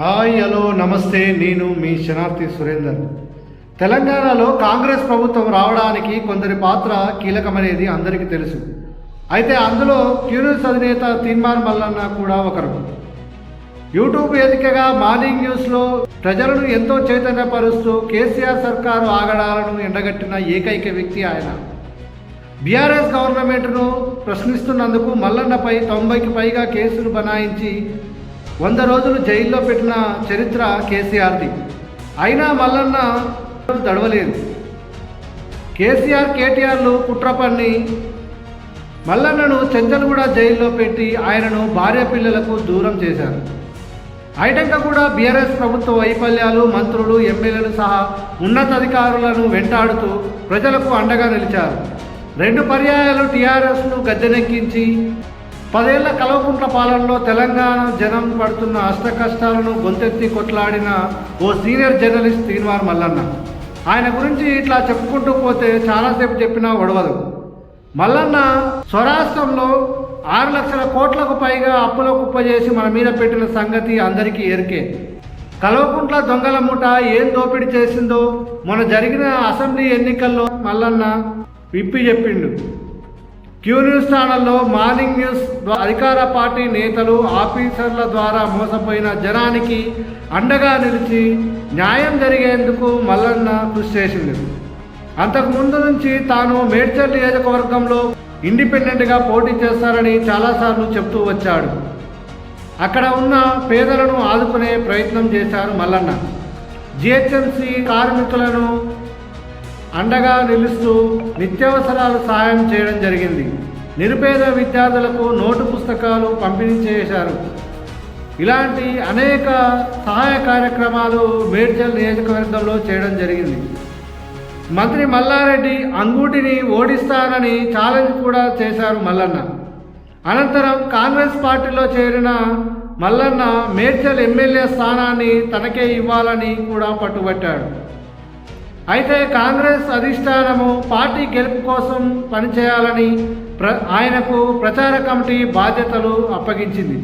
Hi hello నమస్తే నేను మీ శనార్థి సురేందర్. తెలంగాణలో కాంగ్రెస్ ప్రభుత్వం రావడానికి కొందరి పాత్ర కీలకమనేది అందరికీ తెలుసు. అయితే అందులో క్యూరియస్ అధినేత తీన్మార్ మల్లన్న కూడా ఒకరు. యూట్యూబ్ వేదికగా మార్నింగ్ న్యూస్లో ప్రజలను ఎంతో చైతన్యపరుస్తూ కేసీఆర్ సర్కారు ఆగడాలను ఎండగట్టిన ఏకైక వ్యక్తి ఆయన. బీఆర్ఎస్ గవర్నమెంట్ను ప్రశ్నిస్తున్నందుకు మల్లన్నపై తొంభైకి పైగా కేసులు బనాయించి వంద రోజులు జైల్లో పెట్టిన చరిత్ర కేసీఆర్ది. అయినా మల్లన్న దడవలేదు కేసీఆర్ కేటీఆర్లు కుట్ర పన్ని మల్లన్నను చెంచల్గూడ జైల్లో పెట్టి ఆయనను భార్య పిల్లలకు దూరం చేశారు. ఐటంక కూడా బీఆర్ఎస్ ప్రభుత్వ వైఫల్యాలు మంత్రులు ఎమ్మెల్యేలు సహా ఉన్నతాధికారులను వెంటాడుతూ ప్రజలకు అండగా నిలిచారు. రెండు పర్యాయాలు టీఆర్ఎస్ను గద్దెనెక్కించి పదేళ్ళ కలవకుంట్ల పాలనలో తెలంగాణ జనం పడుతున్న అష్ట కష్టాలను గొంతెత్తి కొట్లాడిన ఓ సీనియర్ జర్నలిస్ట్ తీన్వార్ మల్లన్న. ఆయన గురించి ఇట్లా చెప్పుకుంటూ పోతే చాలాసేపు చెప్పినా ఒడవదు. మల్లన్న స్వరాష్ట్రంలో ఆరు లక్షల కోట్లకు పైగా అప్పుల కుప్ప చేసి మన మీద పెట్టిన సంగతి అందరికీ ఎరికే. కల్వకుంట్ల దొంగల ముఠ ఏం దోపిడీ చేసిందో మొన్న జరిగిన అసెంబ్లీ ఎన్నికల్లో మల్లన్న విప్పి చెప్పిండు. క్యూ న్యూస్ ఛానల్లో మార్నింగ్ న్యూస్ అధికార పార్టీ నేతలు ఆఫీసర్ల ద్వారా మోసపోయిన జనానికి అండగా నిలిచి న్యాయం జరిగేందుకు మల్లన్న కృషి చేసింది. అంతకు ముందు నుంచి తాను మేడ్చల్ నియోజకవర్గంలో ఇండిపెండెంట్గా పోటీ చేస్తారని చాలాసార్లు చెప్తూ వచ్చాడు. అక్కడ ఉన్న పేదలను ఆదుకునే ప్రయత్నం చేశారు మల్లన్న. జిహెచ్ఎంసి కార్మికులను అండగా నిలుస్తూ నిత్యావసరాలు సాయం చేయడం జరిగింది. నిరుపేద విద్యార్థులకు నోటు పుస్తకాలు పంపిణీ చేశారు. ఇలాంటి అనేక సహాయ కార్యక్రమాలు మేడ్చల్ నియోజకవర్గంలో చేయడం జరిగింది. మంత్రి మల్లారెడ్డి అంగూటిని ఓడిస్తానని ఛాలెంజ్ కూడా చేశారు మల్లన్న. అనంతరం కాంగ్రెస్ పార్టీలో చేరిన మల్లన్న మేడ్చల్ ఎమ్మెల్యే స్థానాన్ని తనకే ఇవ్వాలని కూడా పట్టుబట్టాడు. అయితే కాంగ్రెస్ అధిష్టానము పార్టీ గెలుపు కోసం పనిచేయాలని ప్ర ఆయనకు ప్రచార కమిటీ బాధ్యతలు అప్పగించింది.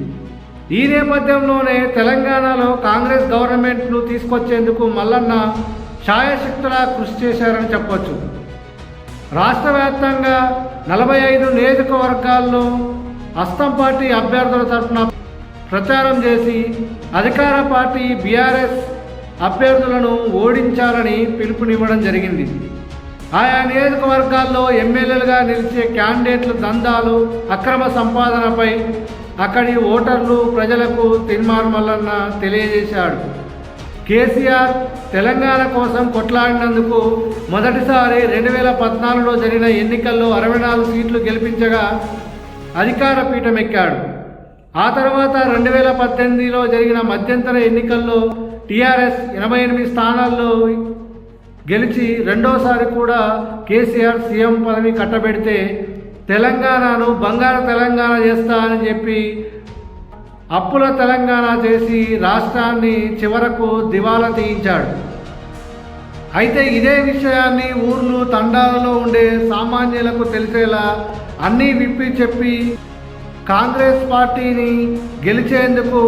ఈ నేపథ్యంలోనే తెలంగాణలో కాంగ్రెస్ గవర్నమెంట్ను తీసుకొచ్చేందుకు మల్లన్న ఛాయశక్తులా కృషి చేశారని చెప్పొచ్చు. రాష్ట్ర వ్యాప్తంగా నలభై ఐదు నియోజకవర్గాల్లో అస్తం పార్టీ అభ్యర్థుల తరఫున ప్రచారం చేసి అధికార పార్టీ బీఆర్ఎస్ అభ్యర్థులను ఓడించాలని పిలుపునివ్వడం జరిగింది. ఆయా నియోజకవర్గాల్లో ఎమ్మెల్యేలుగా నిలిచే క్యాండిడేట్ల దందాలు అక్రమ సంపాదనపై అక్కడి ఓటర్లు ప్రజలకు తిన్మార్ మల్లన్న తెలియజేశాడు. కేసీఆర్ తెలంగాణ కోసం కొట్లాడినందుకు మొదటిసారి రెండు వేల పద్నాలుగులో జరిగిన ఎన్నికల్లో అరవై నాలుగు సీట్లు గెలిపించగా అధికార పీఠం ఎక్కాడు ఆ తర్వాత రెండు వేల పద్దెనిమిదిలో జరిగిన మధ్యంతర ఎన్నికల్లో టీఆర్ఎస్ ఎనభై ఎనిమిది స్థానాల్లో గెలిచి రెండోసారి కూడా కేసీఆర్ సీఎం పదవి కట్టబెడితే తెలంగాణను బంగారు తెలంగాణ చేస్తా అని చెప్పి అప్పుల తెలంగాణ చేసి రాష్ట్రాన్ని చివరకు దివాలా తీయించాడు. అయితే ఇదే విషయాన్ని ఊర్లు తండాలలో ఉండే సామాన్యులకు తెలిసేలా అన్నీ విప్పి చెప్పి కాంగ్రెస్ పార్టీని గెలిచేందుకు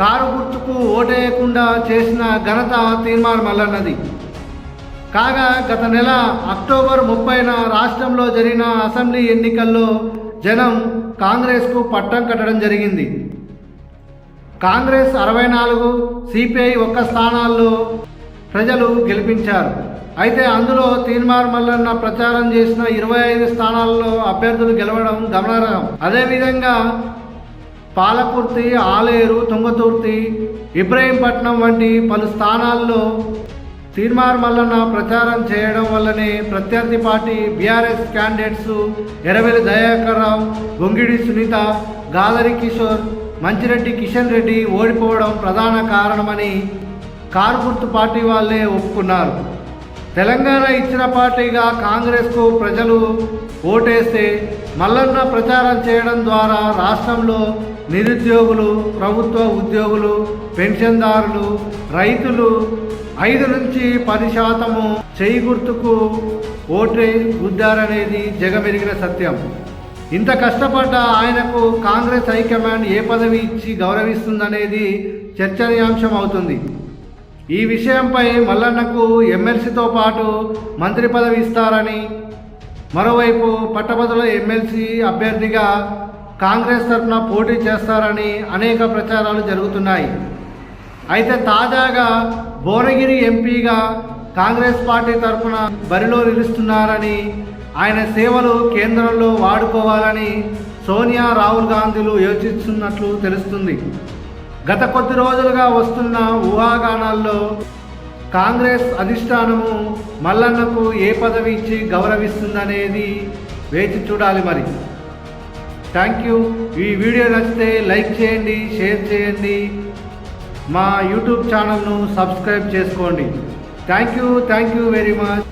కారు గుర్తుకు ఓటేయకుండా చేసిన ఘనత తీర్మానం మల్లన్నది కాగా గత నెల అక్టోబర్ ముప్పైన రాష్ట్రంలో జరిగిన అసెంబ్లీ ఎన్నికల్లో జనం కాంగ్రెస్కు పట్టం కట్టడం జరిగింది. కాంగ్రెస్ అరవై నాలుగు సిపిఐ ఒక్క స్థానాల్లో ప్రజలు గెలిపించారు. అయితే అందులో తీన్మార్ మల్లన్న ప్రచారం చేసిన ఇరవై ఐదు స్థానాల్లో అభ్యర్థులు గెలవడం గమనార్హం. అదేవిధంగా పాలకుర్తి ఆలేరు తుంగతుర్తి ఇబ్రహీంపట్నం వంటి పలు స్థానాల్లో తీర్మార్ మల్లన్న ప్రచారం చేయడం వల్లనే ప్రత్యర్థి పార్టీ బీఆర్ఎస్ క్యాండిడేట్స్ ఎరవెలి దయాకర్రావు బొంగిడి గొంగిడి సునీత గాదరి కిషోర్ మంచిరెడ్డి కిషన్ రెడ్డి ఓడిపోవడం ప్రధాన కారణమని కారు గుర్తు పార్టీ వాళ్ళే ఒప్పుకున్నారు. తెలంగాణ ఇచ్చిన పార్టీగా కాంగ్రెస్కు ప్రజలు ఓటేస్తే మల్లన్న ప్రచారం చేయడం ద్వారా రాష్ట్రంలో నిరుద్యోగులు ప్రభుత్వ ఉద్యోగులు పెన్షన్దారులు రైతులు ఐదు నుంచి పది శాతము చేయి గుర్తుకు ఓటే గుద్దారనేది జగమెరిగిన సత్యం. ఇంత కష్టపడ్డ ఆయనకు కాంగ్రెస్ హైకమాండ్ ఏ పదవి ఇచ్చి గౌరవిస్తుందనేది చర్చనీయాంశం అవుతుంది. ఈ విషయంపై మల్లన్నకు ఎమ్మెల్సీతో పాటు మంత్రి పదవి ఇస్తారని మరోవైపు పట్టభద్రుల ఎమ్మెల్సీ అభ్యర్థిగా కాంగ్రెస్ తరఫున పోటీ చేస్తారని అనేక ప్రచారాలు జరుగుతున్నాయి. అయితే తాజాగా భువనగిరి ఎంపీగా కాంగ్రెస్ పార్టీ తరఫున బరిలో నిలుస్తున్నారని ఆయన సేవలు కేంద్రంలో వాడుకోవాలని సోనియా రాహుల్ గాంధీలు యోచిస్తున్నట్లు తెలుస్తుంది. గత కొద్ది రోజులుగా వస్తున్న ఊహాగానాల్లో కాంగ్రెస్ అధిష్టానము మల్లన్నకు ఏ పదవి ఇచ్చి గౌరవిస్తుందనేది వేచి చూడాలి మరి. Thank you. ఈ వీడియో నచ్చితే లైక్ చేయండి షేర్ చేయండి. మా యూట్యూబ్ ఛానల్ను సబ్స్క్రైబ్ చేసుకోండి. Thank you thank you very much.